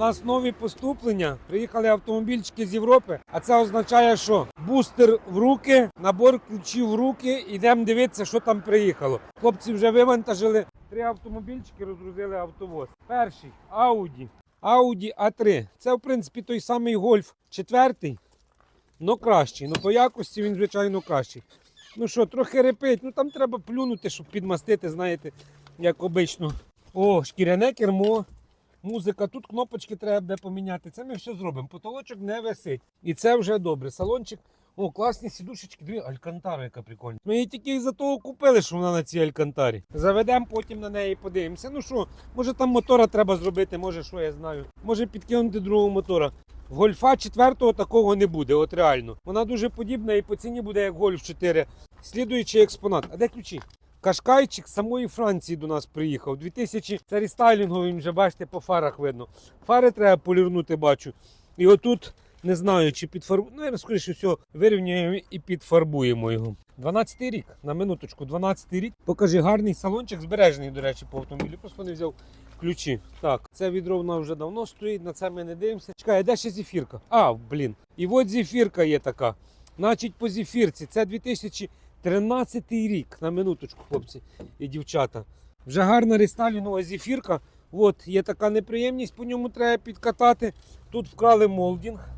нас нові поступлення. Приїхали автомобільчики з Європи. А це означає, що бустер в руки, набор ключів в руки. Ідемо дивитися, що там приїхало. Хлопці вже вивантажили три автомобільчики, розгрузили автовоз. Перший Audi. Audi A3. Це, в принципі, той самий Golf четвертий, но кращий. Ну по якості він, звичайно, кращий. Ну що, трохи репить, ну там треба плюнути, щоб підмастити, знаєте, як обично. О, шкіряне кермо, музика, тут кнопочки треба буде поміняти. Це ми все зробимо. Потолочок не висить. І це вже добре. Салончик. О, класні сідушечки. Диви, алькантара, яка прикольна. Ми її тільки із-за того купили, що вона на цій алькантарі. Заведемо потім на неї подивимося. Ну що, може там мотора треба зробити, може що я знаю. Може підкинути другого мотора. Гольфа 4 такого не буде, от реально. Вона дуже подібна і по ціні буде як Гольф 4. Слідуючий експонат. А де ключі? Кашкайчик з самої Франції до нас приїхав. 2000 це рестайлінговий, вже бачите, по фарах видно. Фари треба полірнути, бачу. І отут не знаю, чи підфарбуємо. Ну, скоріше всього, вирівняємо і підфарбуємо його. 12 й рік, на минуточку, 12 й рік. Покажи гарний салончик, збережений, до речі, по автомобілю. Просто не взяв ключі. Так, це відро в нас вже давно стоїть, на це ми не дивимося. Чекай, де ще зефірка? А, блін. І от зефірка є така. Значить, по зефірці. Це 2013 рік, на минуточку, хлопці і дівчата. Вже гарна рестайлінова зефірка. От, є така неприємність, по ньому треба підкатати. Тут вкрали молдінг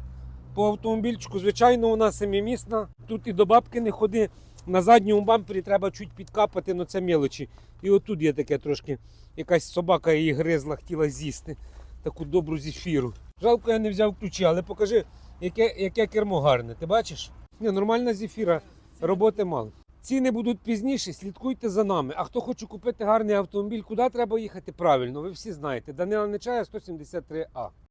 по автомобільчику. Звичайно, вона семимісна. Тут і до бабки не ходи. На задньому бампері треба чуть підкапати, але це мелочі. І отут є таке трошки, якась собака її гризла, хотіла з'їсти. Таку добру зефіру. Жалко, я не взяв ключі, але покажи, яке, яке кермо гарне. Ти бачиш? Ні, нормальна зефіра, роботи мало. Ціни будуть пізніше, слідкуйте за нами. А хто хоче купити гарний автомобіль, куди треба їхати правильно? Ви всі знаєте. Данила Нечая 173А.